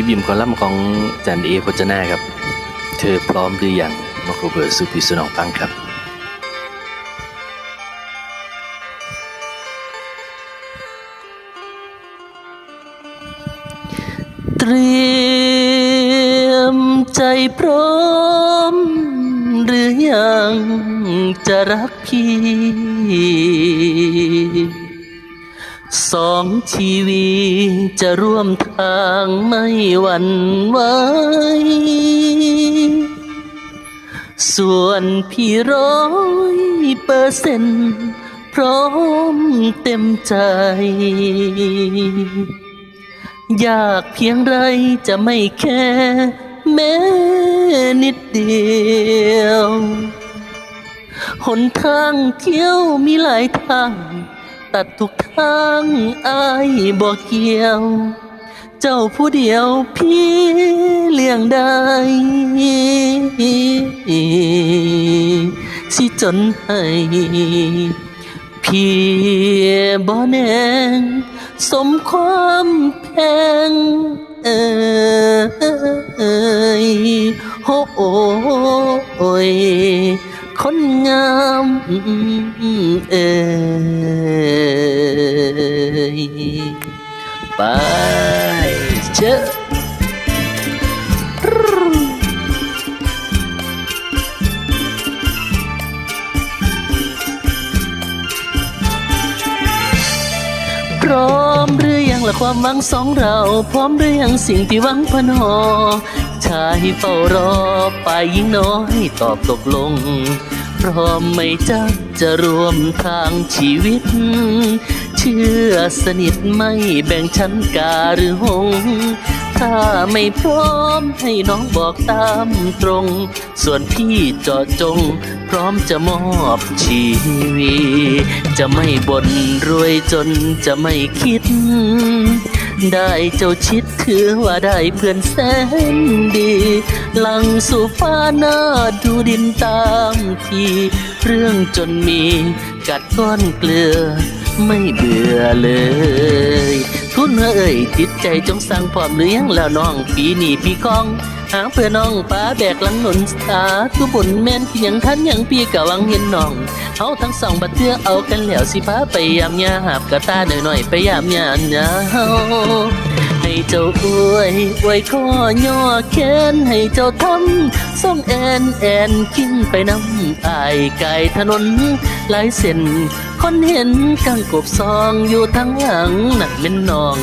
พี่บิมคอลัมน์ของจันเอพจนาครับ เธอพร้อมหรือยังมาคูเบอร์สุพิสนองฟังครับ เตรียมใจพร้อม หรือยังจะรักพี่ สองชีวิตจะร่วมทางไม่หวั่นไหว ส่วนพี่ร้อยเปอร์เซ็นต์พร้อมเต็มใจ อยากเพียงไรจะไม่แค่แม้นิดเดียว หนทางเที่ยวมีหลายทาง ตัดทุกทางอายบอกเกี่ยว เจ้าผู้เดียวพี่เลี้ยงได้ สิจนให้พี่บ่แนงสมความแพงเอยโอ้ย คนงามเอยไปเชอะ หรือยังละความหวังสองเรา พร้อมหรือยังสิ่งที่หวังพนอชายเฝ้ารอฝ่ายหญิงน้อยตอบตกลง พร้อมไม่จะจะรวมทางชีวิต เชื่อสนิทไม่แบ่งชั้นกาหรือหง ถ้าไม่พร้อมให้น้องบอกตามตรง ส่วนพี่เจาะจง พร้อมจะมอบชีวิตจะไม่บ่นรวยจนจะไม่คิด ได้เจ้าชิดคือว่าได้เพื่อนแสนดีหลังสู่ฟ้าหน้าดูดินตามทีเรื่องจนมีกัดก้อนเกลือ ไม่เบื่อเลยทุนเอ่ยจิตใจจงสั่งพร้อมหรือยังแล้วน้องปีนี้พี่กอง หาเพื่อน้องป้าแบกหลังหนุนสาทุบุญแม่นที่ยังทันยังพี่กะวังเห็นน้องเฮาทั้งสองบัดเทือเอากันแล้วสิพาไปยามยาหาบกะตาหน่อยๆไปยามยานยาเฮาให้เจ้าอวยอวยข้อย่อแขนให้เจ้าทำส่งแอนแอนกินไปน้ำอายกายถนนหลายเส้นคนเห็นกังกบซองอยู่ทั้งหลังนั่นเป็นน้อง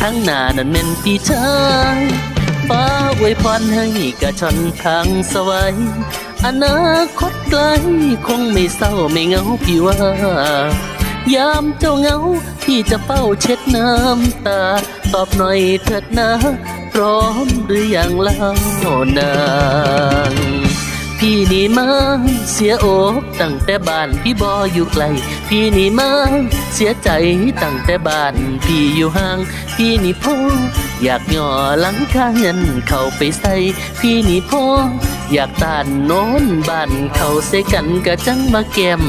ทั้งหน้านั่นเป็นพี่ชาย ฟ้าอวยพรให้กระชอนทางสวายอนาคตไกลคงไม่เศร้าไม่เหงาพี่ว่ายามเจ้าเหงาพี่จะเฝ้าเช็ดน้ำตา ตอบหน่อยเถิดนะ พร้อมหรืออยังเล่านาง นี่มาเสียอกตั้งแต่บ้านพี่บออยู่ไกล พี่นี่มาเสียใจตั้งแต่บ้านพี่อยู่ห่าง พี่นี่พ่ออยากย่อหลังคาเงินเข้าไปใส่ พี่นี่พ่ออยากตานโน้นบ้านเข้าใส่กันกะจังมาแกม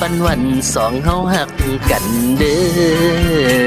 ปันวันสองเฮาหักกันเด้อ